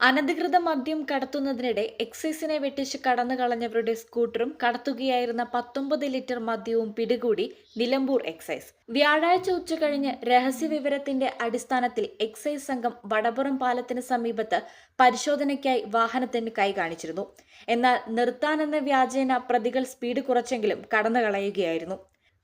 അനധികൃത മദ്യം കടത്തുന്നതിനിടെ എക്സൈസിനെ വെട്ടിച്ച് കടന്നു കളഞ്ഞവരുടെ സ്കൂട്ടറും കടത്തുകയായിരുന്ന പത്തൊമ്പത് ലിറ്റർ മദ്യവും പിടികൂടി നിലമ്പൂർ എക്സൈസ്. വ്യാഴാഴ്ച ഉച്ചകഴിഞ്ഞ് രഹസ്യവിവരത്തിന്റെ അടിസ്ഥാനത്തിൽ എക്സൈസ് സംഘം വടപുറം പാലത്തിന് സമീപത്ത് പരിശോധനയ്ക്കായി വാഹനത്തിന് കൈ കാണിച്ചിരുന്നു എന്നാൽ നിർത്താനെന്ന വ്യാജേന പ്രതികൾ സ്പീഡ് കുറച്ചെങ്കിലും കടന്നു കളയുകയായിരുന്നു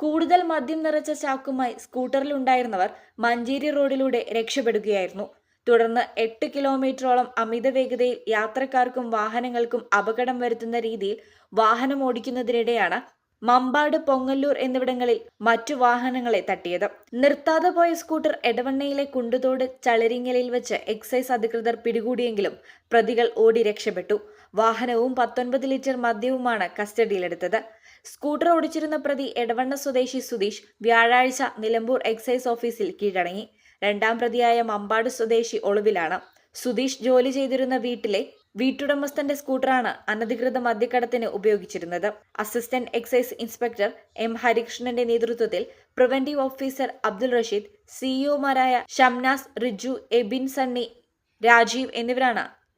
കൂടുതൽ മദ്യം നിറച്ച ചാക്കുമായി സ്കൂട്ടറിലുണ്ടായിരുന്നവർ മഞ്ചേരി റോഡിലൂടെ രക്ഷപ്പെടുകയായിരുന്നു. തുടർന്ന് എട്ട് കിലോമീറ്ററോളം അമിത വേഗതയിൽ യാത്രക്കാർക്കും വാഹനങ്ങൾക്കും അപകടം വരുത്തുന്ന രീതിയിൽ വാഹനം ഓടിക്കുന്നതിനിടെയാണ് മമ്പാട് പൊങ്ങല്ലൂർ എന്നിവിടങ്ങളിൽ മറ്റു വാഹനങ്ങളെ തട്ടിയത്. നിർത്താതെ പോയ സ്കൂട്ടർ എടവണ്ണയിലെ കുണ്ടുതോട് ചളരിങ്ങലിൽ വെച്ച് എക്സൈസ് അധികൃതർ പിടികൂടിയെങ്കിലും പ്രതികൾ ഓടി രക്ഷപ്പെട്ടു. വാഹനവും പത്തൊൻപത് ലിറ്റർ മദ്യവുമാണ് കസ്റ്റഡിയിലെടുത്തത്. സ്കൂട്ടർ ഓടിച്ചിരുന്ന പ്രതി എടവണ്ണ സ്വദേശി സുധീഷ് വ്യാഴാഴ്ച നിലമ്പൂർ എക്സൈസ് ഓഫീസിൽ കീഴടങ്ങി. രണ്ടാം പ്രതിയായ മമ്പാട് സ്വദേശി ഒളിവിലാണ്. സുധീഷ് ജോലി ചെയ്തിരുന്ന വീട്ടിലെ വീട്ടുടമസ്ഥന്റെ സ്കൂട്ടറാണ് അനധികൃത മദ്യക്കടത്തിന് ഉപയോഗിച്ചിരുന്നത്. അസിസ്റ്റന്റ് എക്സൈസ് ഇൻസ്പെക്ടർ എം ഹരികൃഷ്ണന്റെ നേതൃത്വത്തിൽ പ്രിവന്റീവ് ഓഫീസർ അബ്ദുൾ റഷീദ് സിഇഒമാരായ ഷംനാസ് റിജു എബിൻ സണ്ണി രാജീവ് എന്നിവരാണ്